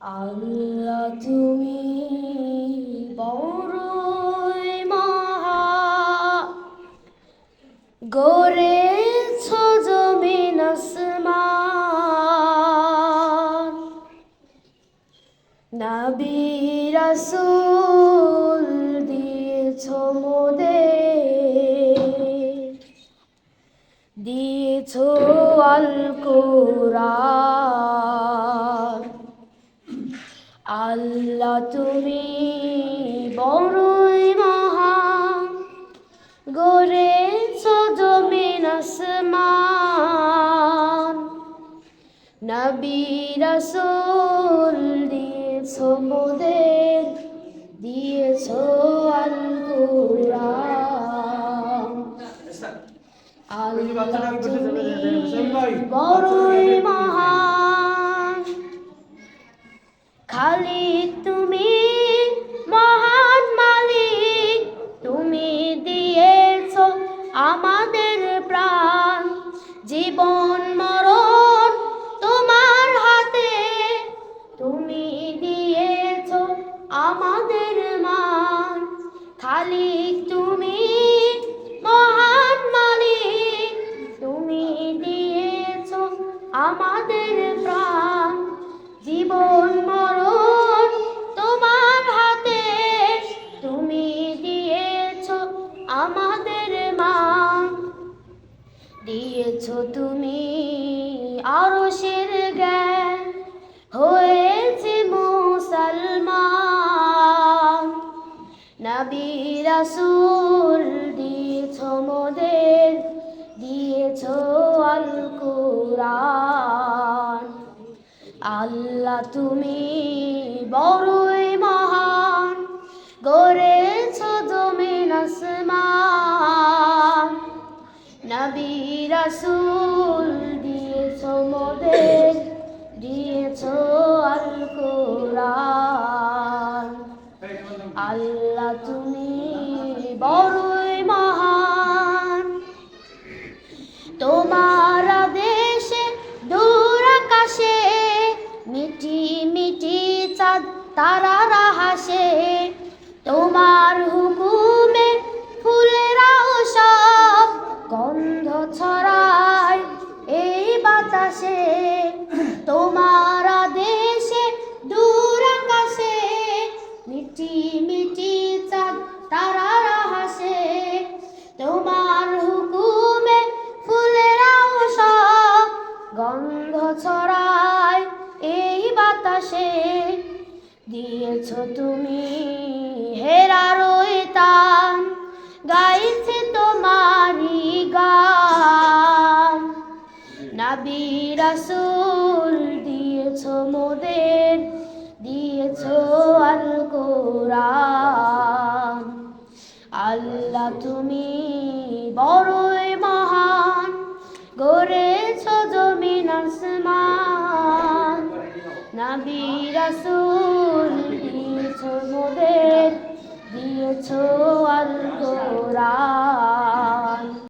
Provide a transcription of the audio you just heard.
আল্লাহ তুমি বড়ই মহা গড়েছ জমিন আল্লাহ তুমি বড়ই মহান। গড়েছ জমিন আসমান। নবী রাসূল দিয়েছ মোদের দিয়েছ আল কোরআন আল্লাহ তুমি বড়ই মহান। খালি তুমি মহান মালিক, তুমি দিয়েছ আমাদের প্রাণ। জীবন, মরণ তোমার হাতে, তুমি দিয়েছ আমাদের আমাদের মা। দিয়েছ তুমি আরশের জ্ঞান, হয়েছে মুসলমান। নবী রাসূল দিয়েছ মোদের, দিয়েছ আল কোরআন আল্লাহ তুমি বড়ই রাসূল দিয়েছ মোদের, দিয়েছ আল কোরআন আল্লাহ তুমি বড়ই মহান। তোমার দেশে দূর আকাশে মিটি মিটি চাঁদ, তারারা হাসে তোমার হুকুমে গন্ধ ছড়ায় এই বাতাসে। দিয়েছ তুমি হেরার তান গাইছে তোমারি গান। নবী রাসূল, দিয়েছ মোদের, দিয়েছ আল কোরআন আল্লাহ তুমি রাসূল